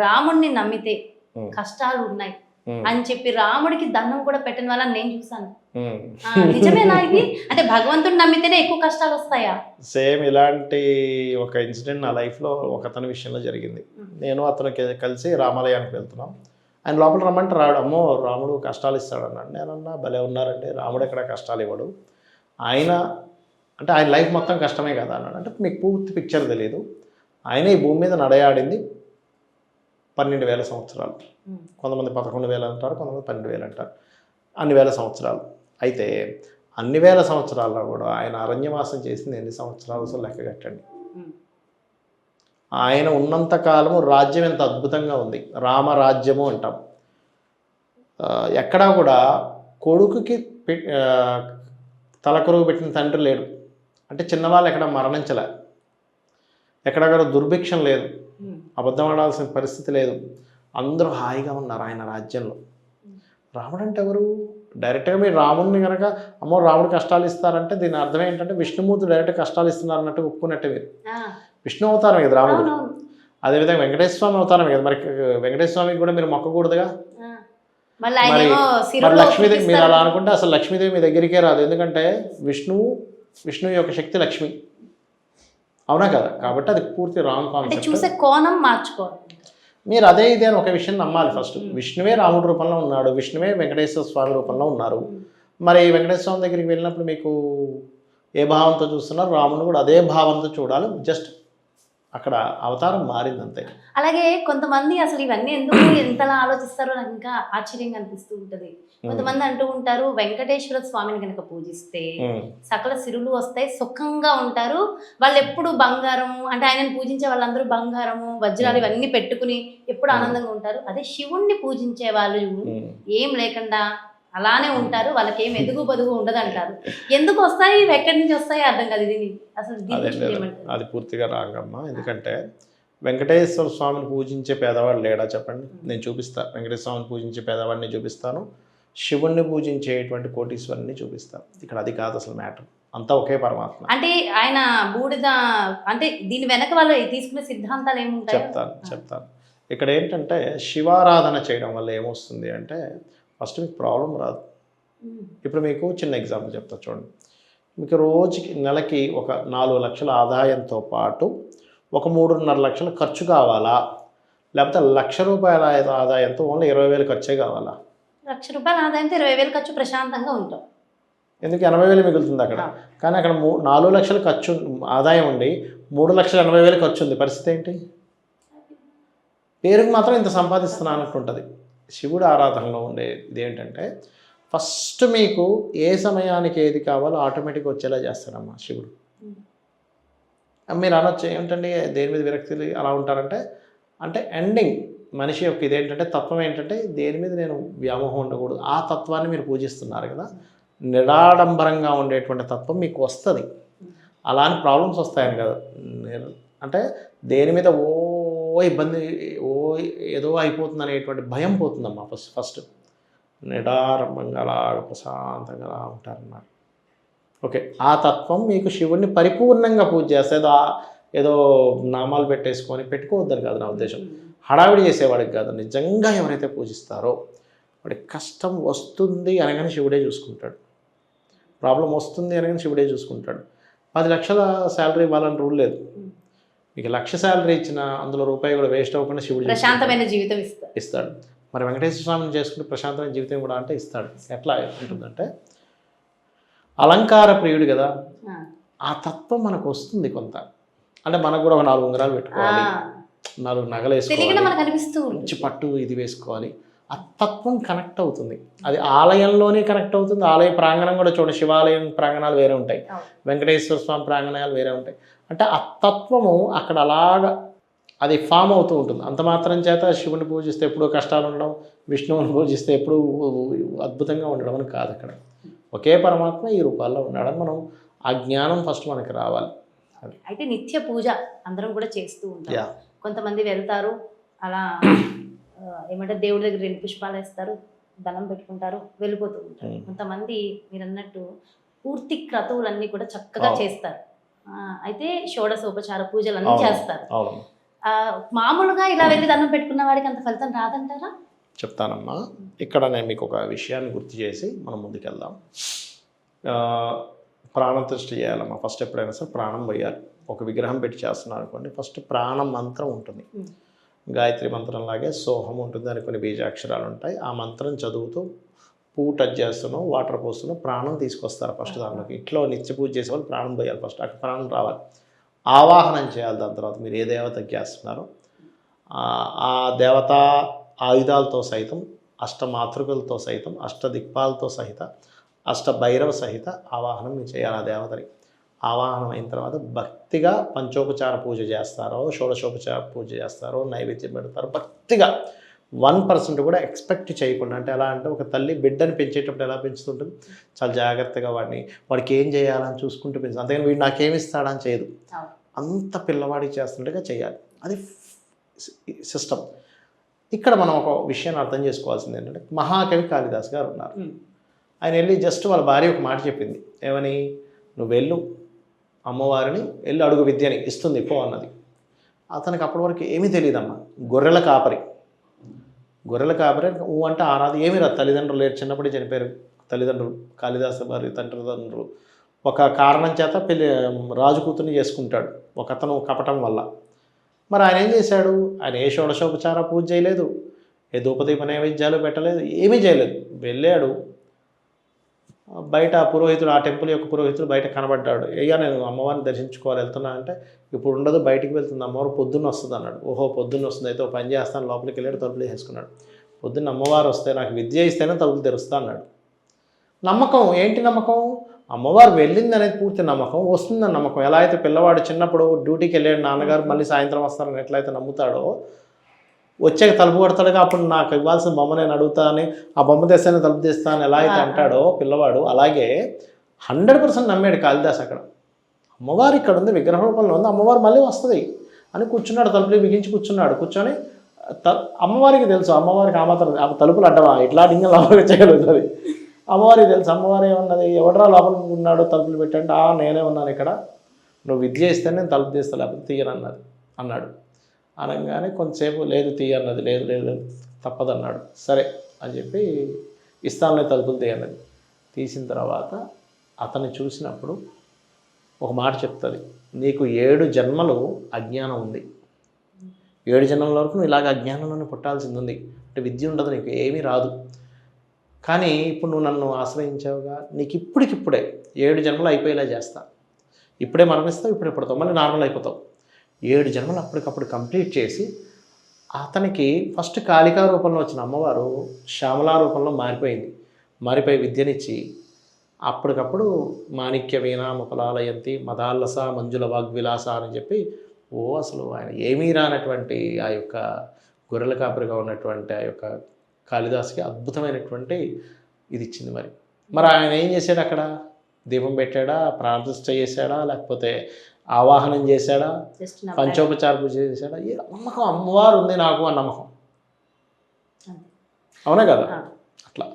రాముణ్ణి నమ్మితే కష్టాలు ఉన్నాయి అని చెప్పి రాముడికి దండం కూడా పెట్టిన వాళ్ళని నేను చూసాను నిజమేనా ఇది అంటే భగవంతుడిని నమ్మితేనే ఎక్కువ కష్టాలు వస్తాయా? సేమ్ ఇలాంటి ఒక ఇన్సిడెంట్ నా లైఫ్లో ఒక అతని విషయంలో జరిగింది. నేను అతనికి కలిసి రామాలయానికి వెళ్తున్నాం. ఆయన లోపల రమ్మంటే అమ్మో రాముడు కష్టాలు ఇస్తాడు అన్నాడు. నేనన్నా భలే ఉన్నారండి రాముడు ఎక్కడ కష్టాలు ఇవ్వడు. ఆయన అంటే ఆయన లైఫ్ మొత్తం కష్టమే కదా అన్నాడు. అంటే మీకు పూర్తి పిక్చర్ తెలియదు ఆయన ఈ భూమి మీద నడయాడింది. పన్నెండు వేల సంవత్సరాలు. కొంతమంది పదకొండు వేలు అంటారు కొంతమంది పన్నెండు వేలు అంటారు. అన్ని వేల సంవత్సరాలు. అయితే అన్ని వేల సంవత్సరాల్లో కూడా ఆయన అరణ్యవాసం చేసింది ఎన్ని సంవత్సరాలు అసలు లెక్క కట్టండి. ఆయన ఉన్నంత కాలము రాజ్యం ఎంత అద్భుతంగా ఉంది. రామరాజ్యము అంటాం. ఎక్కడా కూడా కొడుకుకి తలకొరుగు పెట్టిన తండ్రి లేడు. అంటే చిన్నవాళ్ళు ఎక్కడ మరణించలే. ఎక్కడ కూడా దుర్భిక్షం లేదు. అబద్ధం ఆడాల్సిన పరిస్థితి లేదు. అందరూ హాయిగా ఉన్నారు ఆయన రాజ్యంలో. రాముడు అంటే ఎవరు? డైరెక్ట్గా మీరు రాముడిని కనుక అమ్మో రాముడు కష్టాలు ఇస్తారంటే దీని అర్థం ఏంటంటే విష్ణుమూర్తి డైరెక్ట్ కష్టాలు ఇస్తున్నారు అన్నట్టు ఒప్పుకున్నట్టే మీరు. విష్ణు అవతారమే కదా రాముడు. అదేవిధంగా వెంకటేశ్వర స్వామి అవతారమే కదా మరి వెంకటేశ్వర స్వామికి కూడా మీరు మొక్కకూడదుగా? మరి- మరి లక్ష్మీదేవి మీరు అలా. అనుకుంటే అసలు లక్ష్మీదేవి మీ దగ్గరికే రాదు. ఎందుకంటే విష్ణువు విష్ణువు యొక్క శక్తి లక్ష్మి. అవునా కదా? కాబట్టి అది పూర్తి రాంగ్ కాన్సెప్ట్ చూసే కోణం మార్చుకోవాలి. మీరు అదే ఇదే అని ఒక విషయం నమ్మాలి ఫస్ట్ విష్ణువే రాముడి రూపంలో ఉన్నాడు విష్ణువే వెంకటేశ్వర స్వామి రూపంలో ఉన్నారు. మరి వెంకటేశ్వర స్వామి దగ్గరికి వెళ్ళినప్పుడు మీకు ఏ భావంతో చూస్తున్నారు? రాముడు కూడా అదే భావంతో చూడాలి. జస్ట్ అక్కడ అవతారం మారింది అంతే అలాగే కొంతమంది అసలు ఇవన్నీ ఎందుకు ఎంతలా ఆలోచిస్తారో నాకు ఇంకా ఆశ్చర్యంగా అనిపిస్తూ ఉంటది. కొంతమంది అంటూ ఉంటారు వెంకటేశ్వర స్వామిని కనుక పూజిస్తే సకల సిరులు వస్తాయి సుఖంగా ఉంటారు. వాళ్ళు ఎప్పుడు బంగారము అంటే ఆయనను పూజించే వాళ్ళందరూ బంగారము వజ్రాలు ఇవన్నీ పెట్టుకుని ఎప్పుడు ఆనందంగా ఉంటారు. అదే శివుణ్ణి పూజించే వాళ్ళు. ఏం లేకుండా అలానే ఉంటారు వాళ్ళకి ఏం ఎదుగు బదుగు ఉండదు అంటారు ఎందుకు వస్తాయి ఇవి ఎక్కడి నుంచి వస్తాయి అర్థం కాదు ఇది. అసలు అదే పూర్తిగా రాంగమ్మా. ఎందుకంటే వెంకటేశ్వర స్వామిని పూజించే పేదవాడు లేడా చెప్పండి? నేను చూపిస్తా. వెంకటేశ్వర స్వామిని పూజించే పేదవాడిని చూపిస్తాను. శివుణ్ణి పూజించేటువంటి కోటీశ్వరుని చూపిస్తాను. ఇక్కడ అది కాదు అసలు మ్యాటర్. అంతా ఒకే పరమాత్మ. అంటే ఆయన బూడిద అంటే దీని వెనక వాళ్ళు తీసుకునే సిద్ధాంతాలు ఏముంటాయి? చెప్తాను చెప్తాను. ఇక్కడ ఏంటంటే శివారాధన చేయడం వల్ల ఏమొస్తుంది అంటే ఫస్ట్ మీకు ప్రాబ్లం రాదు. ఇప్పుడు మీకు చిన్న ఎగ్జాంపుల్ చెప్తా చూడండి. మీకు రోజుకి నెలకి ఒక నాలుగు లక్షల ఆదాయంతో పాటు ఒక మూడున్నర లక్షల ఖర్చు కావాలా? లేకపోతే లక్ష రూపాయల ఆదాయంతో ఓన్లీ ఇరవై వేలు ఖర్చే కావాలా? లక్ష రూపాయల ఆదాయంతో ఇరవై వేలు ఖర్చు ప్రశాంతంగా ఉంటాం. ఎందుకు? ఎనభై వేలు మిగులుతుంది అక్కడ. కానీ అక్కడ మూ నాలుగు లక్షల ఖర్చు ఆదాయం ఉండి మూడు లక్షల ఎనభై వేలు ఖర్చు ఉంది. పరిస్థితి ఏంటి? పేరుకి మాత్రం ఇంత సంపాదిస్తున్నా అన్నట్టుంటుంది శివుడు ఆరాధనలో ఉండే ఇదేంటంటే ఫస్ట్ మీకు ఏ సమయానికి ఏది కావాలో ఆటోమేటిక్గా వచ్చేలా చేస్తాడమ్మా శివుడు. మీరు అనొచ్చు ఏమిటండి దేని మీద విరక్తి అలా ఉంటారంటే అంటే ఎండింగ్ మనిషి యొక్క ఇదేంటంటే తత్వం ఏంటంటే దేని మీద నేను వ్యామోహం ఉండకూడదు. ఆ తత్వాన్ని మీరు పూజిస్తున్నారు కదా. నిరాడంబరంగా ఉండేటువంటి తత్వం మీకు వస్తుంది. అలాంటి ప్రాబ్లమ్స్ వస్తాయని కదా. అంటే దేని మీద ఓ ఇబ్బంది ఓ ఏదో అయిపోతుంది అనేటువంటి భయం పోతుందమ్మా ఫస్ట్ ఫస్ట్. నిడారంభంగా అలా ప్రశాంతంగా అలా ఉంటారన్నమాట. ఓకే ఆ తత్వం మీకు శివుణ్ణి పరిపూర్ణంగా పూజ చేస్తే ఏదో ఏదో నామాలు పెట్టేసుకొని పెట్టుకోవద్దని కాదు నా ఉద్దేశం. హడావిడి చేసేవాడికి కాదు నిజంగా ఎవరైతే పూజిస్తారో వాడికి కష్టం వస్తుంది అనగానే శివుడే చూసుకుంటాడు. ప్రాబ్లం వస్తుంది అనగానే శివుడే చూసుకుంటాడు. పది లక్షల శాలరీ ఇవ్వాలని రూల్ లేదు. మీకు లక్ష శాలరీ ఇచ్చిన అందులో రూపాయి కూడా వేస్ట్ అవ్వకుండా శివుడు. ప్రశాంతమైన జీవితం ఇస్తారు ఇస్తాడు. మరి వెంకటేశ్వర స్వామిని చేసుకుంటే ప్రశాంతమైన జీవితం కూడా అంటే ఇస్తాడు. ఎట్లా ఉంటుందంటే అలంకార ప్రియుడు కదా ఆ. తత్వం మనకు వస్తుంది కొంత. అంటే మనకు కూడా ఒక నాలుగు ఉంగరాలు పెట్టుకోవాలి నాలుగు నగలు వేసుకోవాలి మంచి పట్టు ఇది వేసుకోవాలి. తత్వం కనెక్ట్ అవుతుంది. అది ఆలయంలోనే కనెక్ట్ అవుతుంది. ఆలయ ప్రాంగణం కూడా చూడండి శివాలయం ప్రాంగణాలు వేరే ఉంటాయి. వెంకటేశ్వర స్వామి ప్రాంగణాలు వేరే ఉంటాయి. అంటే ఆ తత్వము అక్కడ అలాగా అది ఫామ్ అవుతూ ఉంటుంది. అంత మాత్రం చేత శివుని పూజిస్తే ఎప్పుడూ కష్టాలు ఉండడం విష్ణువుని పూజిస్తే ఎప్పుడూ అద్భుతంగా ఉండడం అని కాదు అక్కడ. ఒకే పరమాత్మ ఈ రూపాల్లో ఉన్నాడని మనం ఆ జ్ఞానం ఫస్ట్ మనకి రావాలి. అయితే నిత్య పూజ అందరం కూడా చేస్తూ ఉంటాం. కొంతమంది వెళ్తారు అలా ఏమంటే దేవుడి దగ్గర రెండు పుష్పాలు వేస్తారు దండం పెట్టుకుంటారు వెళ్ళిపోతూ ఉంటారు. Hmm. కొంతమంది మీరు అన్నట్టు పూర్తి క్రతువులన్నీ కూడా చక్కగా అవును. చేస్తారు. అయితే షోడశోపచార పూజలు అన్నీ. చేస్తారు. మామూలుగా ఇలా వెళ్ళి దండం పెట్టుకున్న వాడికి అంత ఫలితం రాదంటారా? చెప్తానమ్మా. ఇక్కడ నేను మీకు ఒక విషయాన్ని గుర్తు చేసి మనం ముందుకెళ్దాం. ఆ, ప్రాణప్రతిష్ఠ చేయాలమ్మా. ఫస్ట్ ఎప్పుడైనా సరే ప్రాణం పోయాలి. ఒక విగ్రహం పెట్టి చేస్తున్నారు అనుకోండి ఫస్ట్ ప్రాణం మంత్రం ఉంటుంది. Hmm. గాయత్రి మంత్రం లాగే సోహం ఉంటుంది దానికి కొన్ని బీజాక్షరాలు ఉంటాయి. ఆ మంత్రం చదువుతూ పువ్వు టచ్ చేస్తున్నాం వాటర్ పోస్తున్నాం ప్రాణం తీసుకొస్తారు ఫస్ట్ దాంట్లోకి. ఇంట్లో నిత్య పూజ చేసే వాళ్ళు ప్రాణం పోయాలి ఫస్ట్ అక్కడ ప్రాణం రావాలి. ఆవాహనం చేయాలి దాని తర్వాత మీరు ఏ దేవత చేస్తున్నారో. ఆ- ఆ దేవత ఆయుధాలతో సైతం అష్ట మాతృకలతో సైతం అష్ట దిక్పాలతో సహిత అష్ట భైరవ సహిత ఆవాహనం మీరు చేయాలి ఆ దేవతని. ఆవాహనం అయిన తర్వాత భక్తిగా పంచోపచార పూజ చేస్తారో షోడశోపచార పూజ చేస్తారో నైవేద్యం పెడతారో భక్తిగా వన్ పర్సెంట్ కూడా ఎక్స్పెక్ట్ చేయకుండా అంటే ఎలా అంటే ఒక తల్లి బిడ్డని పెంచేటప్పుడు ఎలా పెంచుతుంటుంది? చాలా జాగ్రత్తగా వాడిని వాడికి ఏం చేయాలని చూసుకుంటూ పెంచుతుంది అంతేగాని వీడు నాకేమి ఇస్తాడని చేయదు. అంత పిల్లవాడికి చేస్తుండగా చేయాలి. అది సిస్టమ్ ఇక్కడ మనం ఒక విషయాన్ని అర్థం చేసుకోవాల్సింది ఏంటంటే మహాకవి కాళిదాస్ గారు ఉన్నారు. ఆయన వెళ్ళి జస్ట్ వాళ్ళ భార్య ఒక మాట చెప్పింది. ఏమని? నువ్వు వెళ్ళు అమ్మవారిని వెళ్ళి అడుగు విద్యని ఇస్తుంది పో అన్నది. అతనికి అప్పటి వరకు ఏమీ తెలియదమ్మా. గొర్రెల కాపరి. గొర్రెల కాపరి ఊ అంటే ఆనాది ఏమీ రాదు. తల్లిదండ్రులు లేరు. చిన్నప్పుడే చనిపోయారు. తల్లిదండ్రులు కాళిదాస వారి తండ్రిదండ్రులు. ఒక కారణం చేత పెళ్ళి రాజు కూతుర్ని చేసుకుంటాడు. ఒక అతను కపటం వల్ల. మరి ఆయన ఏం చేశాడు? ఆయన ఏ షోడశోపచార పూజ చేయలేదు. ఏ ధూపదీప నైవేద్యాలు పెట్టలేదు. ఏమీ చేయలేదు. వెళ్ళాడు. బయట ఆ పురోహితుడు ఆ టెంపుల్ యొక్క పురోహితుడు బయట కనబడ్డాడు. అయ్యా నేను అమ్మవారిని దర్శించుకోవాలి వెళ్తున్నా అంటే ఇప్పుడు ఉండదు బయటికి వెళ్తుంది అమ్మవారు పొద్దున్న వస్తుంది అన్నాడు. ఓహో పొద్దున్న వస్తుంది అయితే పని చేస్తాను లోపలికి వెళ్ళాడు తలుపులు వేసుకున్నాడు పొద్దున్న అమ్మవారు వస్తే నాకు విద్య ఇస్తేనే తలుపులు తెరుస్తా అన్నాడు. నమ్మకం ఏంటి నమ్మకం? అమ్మవారు వెళ్ళింది అనేది పూర్తి నమ్మకం వస్తుందని నమ్మకం. ఎలా అయితే పిల్లవాడు చిన్నప్పుడు డ్యూటీకి వెళ్ళాడు నాన్నగారు మళ్ళీ సాయంత్రం వస్తారని ఎట్లయితే నమ్ముతాడో వచ్చాక తలుపు కొడతాడుగా అప్పుడు నాకు ఇవ్వాల్సిన బొమ్మ నేను అడుగుతా అని ఆ బొమ్మ తెస్తాను తలుపు తెస్తాను ఎలా అయితే అంటాడో పిల్లవాడు అలాగే హండ్రెడ్ పర్సెంట్ నమ్మాడు కాళిదాస్ అక్కడ. అమ్మవారు ఇక్కడ ఉంది విగ్రహ రూపంలో ఉంది అమ్మవారు మళ్ళీ వస్తుంది అని కూర్చున్నాడు తలుపులు బిగించి కూర్చున్నాడు. కూర్చొని త అమ్మవారికి తెలుసు అమ్మవారికి ఆ మాత్రం ఆ తలుపులు అడ్డమా? ఇట్లా డింగ లోపలికి చేయగలుగుతుంది అమ్మవారికి తెలుసు అమ్మవారు ఏమన్నది ఎవడరా లోపల ఉన్నాడో తలుపులు పెట్టంటే ఆ నేనే ఉన్నాను ఇక్కడ. నువ్వు విద్య ఇస్తే నేను తలుపు తీస్తా లేకపోతే తీయనన్నది అన్నాడు. అనగానే కొంతసేపు లేదు తీయన్నది లేదు లేదు లేదు తప్పదన్నాడు. సరే అని చెప్పి ఇస్తానులే తలుపులు తీయన్నది తీసిన తర్వాత అతన్ని చూసినప్పుడు ఒక మాట చెప్తుంది. నీకు ఏడు జన్మలు అజ్ఞానం ఉంది. ఏడు జన్మల వరకు నువ్వు ఇలాగ అజ్ఞానంలోనే పుట్టాల్సింది ఉంది అంటే విద్య ఉండదు నీకు ఏమీ రాదు. కానీ ఇప్పుడు నువ్వు నన్ను ఆశ్రయించావుగా? నీకు ఇప్పటికిప్పుడే ఏడు జన్మలు అయిపోయేలా చేస్తా. ఇప్పుడే మరణిస్తావు ఇప్పుడే పుడతావు. మళ్ళీ నార్మల్ అయిపోతావు. ఏడు జన్మలు అప్పటికప్పుడు కంప్లీట్ చేసి అతనికి ఫస్ట్ కాళికా రూపంలో వచ్చిన అమ్మవారు శ్యామలా రూపంలో మారిపోయింది. మారిపోయి విద్యనిచ్చి అప్పటికప్పుడు మాణిక్య వీణ ముపలాలయంతి మదాల్లస మంజుల వాగ్విలాస అని చెప్పి ఓ అసలు ఆయన ఏమీ రానటువంటి ఆ యొక్క గొర్రెల కాపరిగా ఉన్నటువంటి ఆ యొక్క కాళిదాస్కి అద్భుతమైనటువంటి ఇది ఇచ్చింది మరి. మరి ఆయన ఏం చేశాడు అక్కడ? దీపం పెట్టాడా? ప్రార్థన చేశాడా? లేకపోతే ఆవాహనం చేశాడా? జస్ట్ పంచోపచార పూజ చేశాడా? ఏ నమ్మకం? అమ్మవారు ఉంది నాకు ఆ నమ్మకం. అవునా కదా. అట్లా.